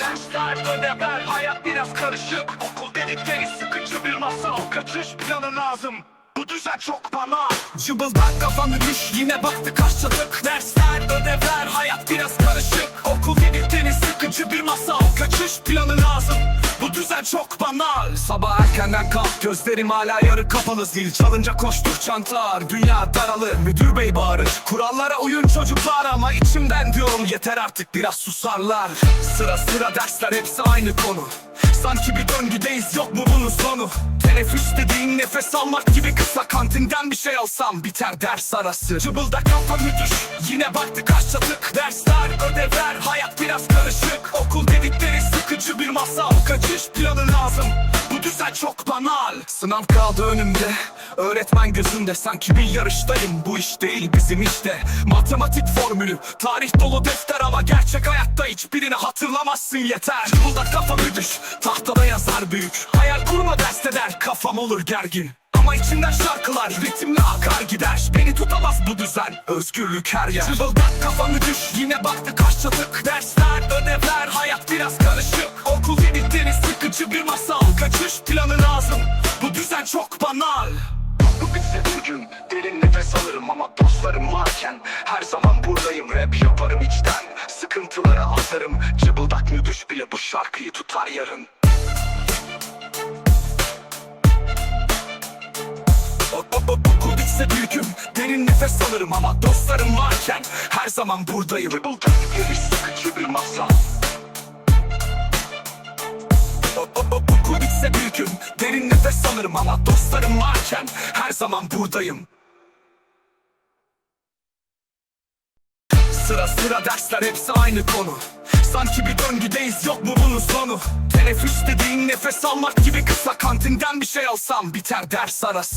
Dersler ödevler hayat biraz karışık. Okul dedikleri sıkıcı bir masal Kaçış planı lazım. Bu düzen çok bana. Cıbıldak kafanı düş yine baktı karşılık. Dersler ödevler hayat biraz karışık. Okul dedikleri sıkıcı bir masal Kaçış planı lazım çok banal. Sabah erkenden kalk gözlerim hala yarı kapalı. Zil çalınca koştur çanta ağır Dünya daralır. Müdür bey bağırır Kurallara uyun çocuklar. Ama içimden diyorum Yeter artık biraz susarlar. Sıra sıra dersler hepsi aynı konu. Sanki bir döngüdeyiz yok mu bunun sonu? Teneffüs dediğin nefes almak gibi kısa. Kantinden bir şey alsam biter ders arası. Cıbıldak kafa müdür yine baktı karşıladık Dersler ödevler hayat Kaçış planı lazım. Bu düzen çok banal. Sınav kaldı önümde. Öğretmen gözünde. Sanki bir yarıştayım. Bu iş değil bizim işte. Matematik formülü. Tarih dolu defter ama gerçek hayatta hiçbirini hatırlamazsın yeter. Cıbıldak kafamı düş Tahtada yazar büyük. Hayal kurma derste der. Kafam olur gergin. Ama içinden şarkılar ritimle akar gider. Beni tutamaz bu düzen. Özgürlük her yer. Cıbıldak kafamı düş yine baktı karşıladık Dersler ödevler hayat biraz karışık Kaçış planı lazım. Bu düzen çok banal. Bu bitse bir gün derin nefes alırım ama dostlarım varken Her zaman buradayım rap yaparım içten. Sıkıntıları atarım Cıbıldak mı düş bile bu şarkıyı tutar yarın. Okul bitse gün derin nefes alırım ama dostlarım varken her zaman buradayım. Cıbıldak bir sıkıcı bir masal Bir gün derin nefes alırım ama dostlarım varken her zaman buradayım. Sıra sıra dersler hepsi aynı konu. Sanki bir döngüdeyiz yok mu bunun sonu? Teneffüs dediğin nefes almak gibi kısa Kantinden bir şey alsam biter ders arası